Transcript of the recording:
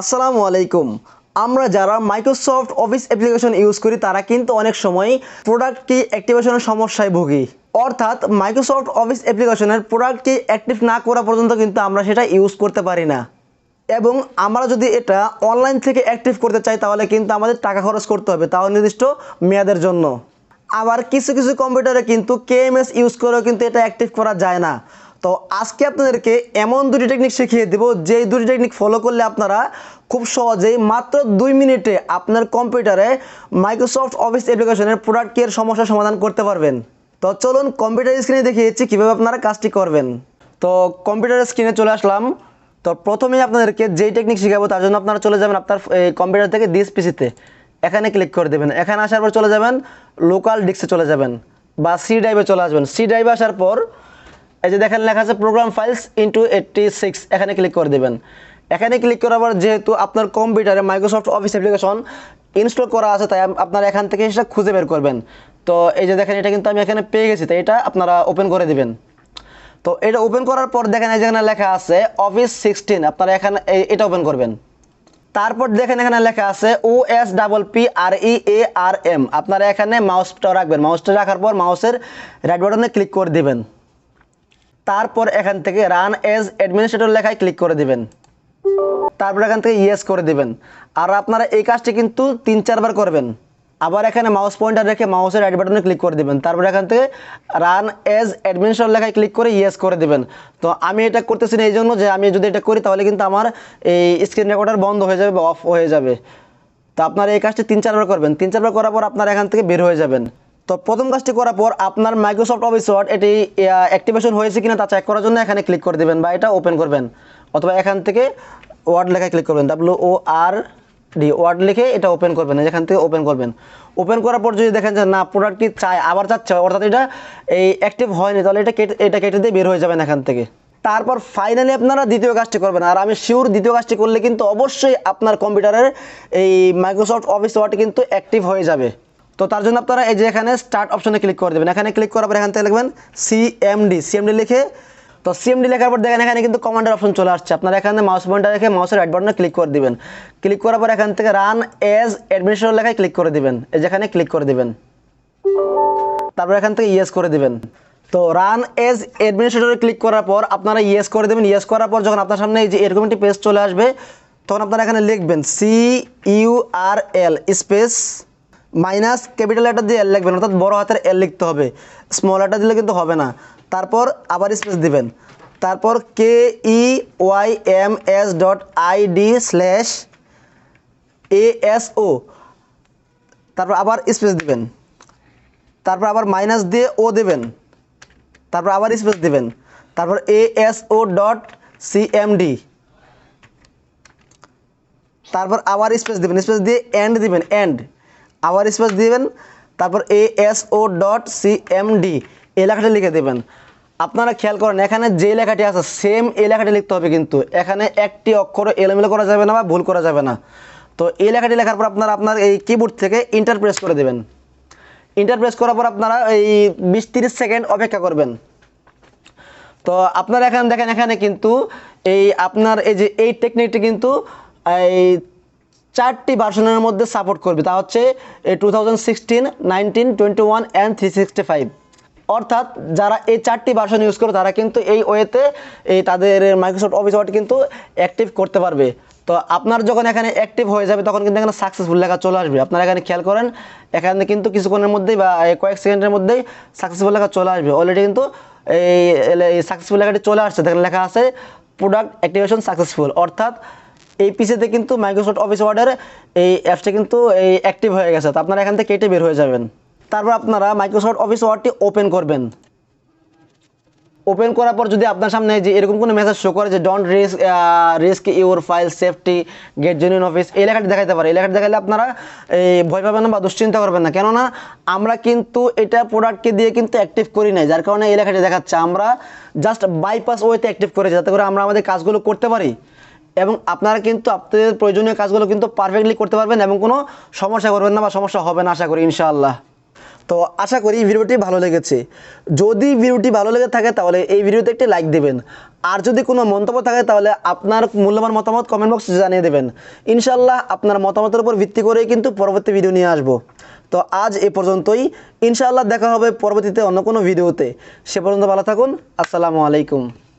আসসালামু আলাইকুম। আমরা যারা মাইক্রোসফট অফিস অ্যাপ্লিকেশন ইউজ করি, তারা কিন্তু অনেক সময় প্রোডাক্ট কি অ্যাক্টিভেশনের সমস্যায় ভুগি। অর্থাৎ মাইক্রোসফট অফিস অ্যাপ্লিকেশনের প্রোডাক্ট কি অ্যাক্টিভ না করা পর্যন্ত কিন্তু আমরা সেটা ইউজ করতে পারি না। এবং আমরা যদি এটা অনলাইন থেকে অ্যাক্টিভ করতে চাই, তাহলে কিন্তু আমাদের টাকা খরচ করতে হবে, তাও নির্দিষ্ট মেয়াদের জন্য। আবার কিছু কিছু কম্পিউটারে কিন্তু কেএমএস ইউজ করেও কিন্তু এটা অ্যাক্টিভ করা যায় না। তো আজকে আপনাদেরকে এমন দুটি টেকনিক শিখিয়ে দেব, যেই দুটি টেকনিক ফলো করলে আপনারা খুব সহজেই মাত্র দুই মিনিটে আপনার কম্পিউটারে মাইক্রোসফট অফিস অ্যাপ্লিকেশনের প্রোডাক্ট কেয়ার সমস্যার সমাধান করতে পারবেন। তো চলুন কম্পিউটার স্ক্রিনে দেখিয়েছি কীভাবে আপনারা কাজটি করবেন। তো কম্পিউটার স্ক্রিনে চলে আসলাম। তো প্রথমেই আপনাদেরকে যেই টেকনিক শেখাবো তার জন্য আপনারা চলে যাবেন আপনার কম্পিউটার থেকে দিস পিসিতে এখানে ক্লিক করে দেবেন। এখানে আসার পর চলে যাবেন লোকাল ডিস্কে চলে যাবেন বা সি ড্রাইভে চলে আসবেন। সি ড্রাইভে আসার পর এই যে দেখেন, লেখা আছে program files into eighty six এখানে ক্লিক করে দেবেন। এখানে ক্লিক করার পর যেহেতু আপনার কম্পিউটারে মাইক্রোসফট অফিস অ্যাপ্লিকেশন ইনস্টল করা আছে, তাই আপ- আপনারা এখান থেকে সেটা খুঁজে বের করবেন। তো এই যে দেখেন, এটা কিন্তু আমি এখানে পেয়ে গেছি, তাই এটা আপনারা ওপেন করে দিবেন। তো এটা ওপেন করার পর দেখেন, এই যেখানে লেখা আছে অফিস সিক্সটিন আপনারা এখানে এটা ওপেন করবেন। তারপর দেখেন, এখানে লেখা আছে O S double P R E A R M আপনারা এখানে মাউসটা রাখবেন। মাউসটা রাখার পর মাউসের রাইট বাটনে ক্লিক করে দিবেন। তারপর এখান থেকে রান এজ অ্যাডমিনিস্ট্রেটর লেখায় ক্লিক করে দিবেন। তারপর এখান থেকে ইয়েস করে দিবেন। আর আপনারা এই কাজটি কিন্তু তিন চারবার করবেন। আবার এখানে মাউস পয়েন্টার রেখে মাউসের রাইট বাটনে ক্লিক করে দিবেন। তারপর এখান থেকে রান এজ অ্যাডমিনিস্ট্রেটর লেখায় ক্লিক করে ইয়েস করে দিবেন। তো আমি এটা করতেছি না এই জন্য যে আমি যদি এটা করি তাহলে কিন্তু আমার এই স্ক্রিন রেকর্ডার বন্ধ হয়ে যাবে বা অফ হয়ে যাবে। তো আপনারা এই কাজটি তিন চারবার করবেন। তিন চারবার করার পর আপনারা এখান থেকে বের হয়ে যাবেন। তো প্রথম কাজটি করার পর আপনার মাইক্রোসফট অফিস ওয়ার্ড এটি অ্যাক্টিভেশন হয়েছে কিনা তা চেক করার জন্য এখানে ক্লিক করে দেবেন বা এটা ওপেন করবেন। অথবা এখান থেকে ওয়ার্ড লেখায় ক্লিক করবেন। W O R D word লিখে এটা ওপেন করবেন, এখান থেকে ওপেন করবেন। ওপেন করার পর যদি দেখেন যে না প্রোডাক্টটি চায়, আবার যাচ্ছে অর্থাৎ এটা, এই অ্যাক্টিভ হয়নি, তাহলে এটা কেটে এটা কেটে দিয়ে বের হয়ে যাবেন এখান থেকে। তারপর ফাইনালি আপনারা দ্বিতীয় কাজটি করবেন। আর আমি শিওর দ্বিতীয় কাজটি করলে কিন্তু অবশ্যই আপনার কম্পিউটারের এই মাইক্রোসফট অফিস ওয়ার্ড কিন্তু অ্যাক্টিভ হয়ে যাবে। তো তার জন্য আপনারা এই যে এখানে স্টার্ট অপশনে ক্লিক করে দেবেন। এখানে ক্লিক করার পর এখান থেকে লিখবেন সিএমডি সিএমডি লিখে, তো সিএমডি লেখার পর দেখেন এখানে কিন্তু কমান্ডার অপশন চলে আসছে। আপনারা এখানে মাউস পয়েন্টার রেখে মাউসের রাইট বাটনে ক্লিক করে দিবেন। ক্লিক করার পর এখান থেকে রান এজ অ্যাডমিনিস্ট্রেটর লেখায় ক্লিক করে দিবেন। এই যেখানে ক্লিক করে দিবেন। তারপর এখান থেকে ইয়েস করে দিবেন। তো রান এজ অ্যাডমিনিস্ট্রেটরে ক্লিক করার পর আপনারা ইয়েস করে দেবেন। ইয়েস করার পর যখন আপনার সামনে এই যে এরকম একটি পেজ চলে আসবে, তখন আপনারা এখানে লিখবেন C U R L space minus capital letter দিয়ে এল লিখবেন, অর্থাৎ বড় হাতের এল লিখতে হবে। স্মল লেটার দিলে কিন্তু হবে না। তারপর আবার স্পেস দিবেন। তারপর K E Y M S dot I D slash A S O তারপর আবার স্পেস দিবেন। তারপর আবার মাইনাস দিয়ে ও দেবেন। তারপর আবার স্পেস দিবেন। তারপর A S O dot C M D তারপর আবার স্পেস দিবেন। স্পেস দিয়ে এন্ড দিবেন। এন্ড আবার স্পেস দিবেন, তারপর A S O dot C M D এই লিখে দেবেন। আপনারা খেয়াল করেন, এখানে যে লেখাটি আছে সেম এই লেখাটি লিখতে হবে কিন্তু। এখানে একটি অক্ষর এলোমেলো করা যাবে না বা ভুল করা যাবে না। তো এই লেখাটি লেখার পর আপনারা আপনার এই কিবোর্ড থেকে ইন্টার প্রেস করে দেবেন। ইন্টার প্রেস করার পর আপনারা এই বিশ তিরিশ সেকেন্ড অপেক্ষা করবেন। তো আপনারা এখানে দেখেন, এখানে কিন্তু এই আপনার এই যে, এই টেকনিকটি কিন্তু এই চারটি ভার্সনের মধ্যে সাপোর্ট করবে। তা হচ্ছে two thousand sixteen nineteen twenty one and three sixty five অর্থাৎ যারা এই চারটি ভার্সন ইউজ করে, তারা কিন্তু এই ওয়েতে এই তাদের মাইক্রোসফট অফিস ওয়ার্ড কিন্তু অ্যাক্টিভ করতে পারবে। তো আপনার যখন এখানে অ্যাক্টিভ হয়ে যাবে, তখন কিন্তু এখানে সাকসেসফুল লেখা চলে আসবে। আপনারা এখানে খেয়াল করেন, এখানে কিন্তু কিছুক্ষণের মধ্যেই বা কয়েক সেকেন্ডের মধ্যেই সাকসেসফুল লেখা চলে আসবে। অলরেডি কিন্তু এই সাকসেসফুল লেখাটি চলে আসছে। দেখেন লেখা আছে প্রোডাক্ট অ্যাক্টিভেশন সাকসেসফুল অর্থাৎ এই পিসিতে কিন্তু মাইক্রোসফট অফিস ওয়ার্ডের এই অ্যাপসটা কিন্তু এই অ্যাক্টিভ হয়ে গেছে। তো আপনারা এখান থেকে কেটে বের হয়ে যাবেন। তারপর আপনারা মাইক্রোসফট অফিস ওয়ার্ডটি ওপেন করবেন। ওপেন করার পর যদি আপনার সামনে যে এরকম কোনো মেসেজ শো করে যে don't risk risk your file safety get genuine office এই লেখাটি দেখাতে পারে। এই লেখাটি দেখালে আপনারা এই ভয় পাবেন না বা দুশ্চিন্তা করবেন না। কেননা আমরা কিন্তু এটা প্রোডাক্টকে দিয়ে কিন্তু অ্যাক্টিভ করি নাই। যার কারণে এই লেখাটি দেখাচ্ছে। আমরা জাস্ট বাইপাস ওয়েতে অ্যাক্টিভ করেছি। যাতে করে আমরা আমাদের কাজগুলো করতে পারি। এবং আপনারা কিন্তু আপনাদের প্রয়োজনীয় কাজগুলো কিন্তু পারফেক্টলি করতে পারবেন এবং কোনো সমস্যা করবেন না বা সমস্যা হবে না, আশা করি, ইনশাআল্লাহ। তো আশা করি ভিডিওটি ভালো লেগেছে। যদি ভিডিওটি ভালো লেগে থাকে তাহলে এই ভিডিওতে একটি লাইক দেবেন। আর যদি কোনো মন্তব্য থাকে তাহলে আপনার মূল্যবান মতামত কমেন্ট বক্সে জানিয়ে দেবেন। ইনশাল্লাহ আপনার মতামতের উপর ভিত্তি করেই কিন্তু পরবর্তী ভিডিও নিয়ে আসব। তো আজ এ পর্যন্তই। ইনশাআল্লাহ দেখা হবে পরবর্তীতে অন্য কোনো ভিডিওতে সে পর্যন্ত ভালো থাকুন। আসসালামু আলাইকুম।